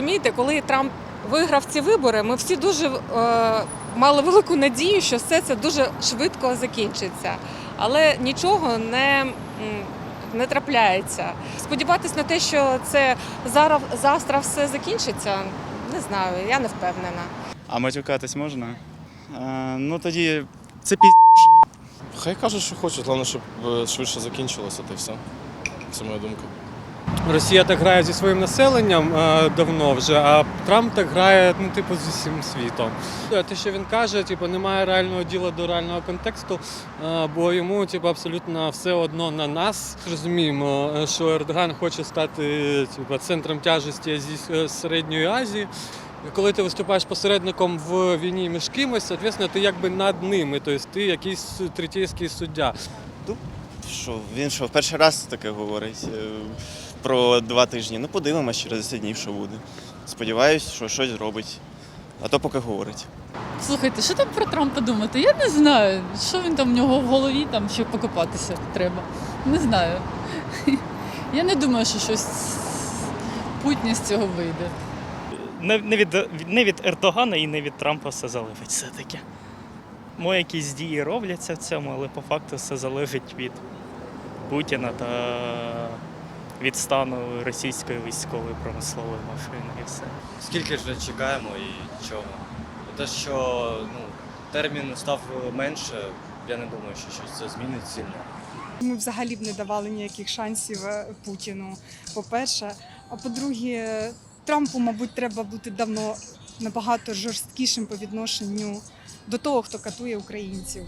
Розумієте, коли Трамп виграв ці вибори, ми всі дуже е, мали велику надію, що все це дуже швидко закінчиться. Але нічого не, не трапляється. Сподіватись на те, що це зараз завтра все закінчиться, не знаю, я не впевнена. А матюкатись можна? Е, ну тоді це пі. Хай кажуть, що хочуть, головне, щоб е, швидше закінчилося, та й все. Це моя думка. Росія так грає зі своїм населенням е, давно вже, а Трамп так грає, ну, типу, з усім світом. Е, Те, що він каже, типу, немає реального діла до реального контексту, е, бо йому типу, абсолютно все одно на нас. Розуміємо, що Ердоган хоче стати типу, центром тяжесті зі Середньої Азії. Коли ти виступаєш посередником в війні між кимось, соответственно, ти якби над ними, тобто ти якийсь третійський суддя. Що, він що, перший раз таке говорить про два тижні. Ну, подивимось через 10 днів, що буде. Сподіваюсь, що щось зробить. А то поки говорить. Слухайте, що там про Трампа думати? Я не знаю, що він там в нього в голові, там ще покопатися треба. Не знаю. Я не думаю, що щось путнє з цього вийде. не, не, від, не від Ердогана і не від Трампа все залежить все-таки. Мо якісь дії робляться в цьому, але по факту все залежить від Путіна та від стану російської військової промислової машини і все. Скільки ж чекаємо і чого? Те, що ну, термін став менше, я не думаю, що щось це змінить сильно. Ми взагалі б не давали ніяких шансів е, Путіну. По-перше, а по-друге, Трампу, мабуть, треба бути давно набагато жорсткішим по відношенню до того, хто катує українців.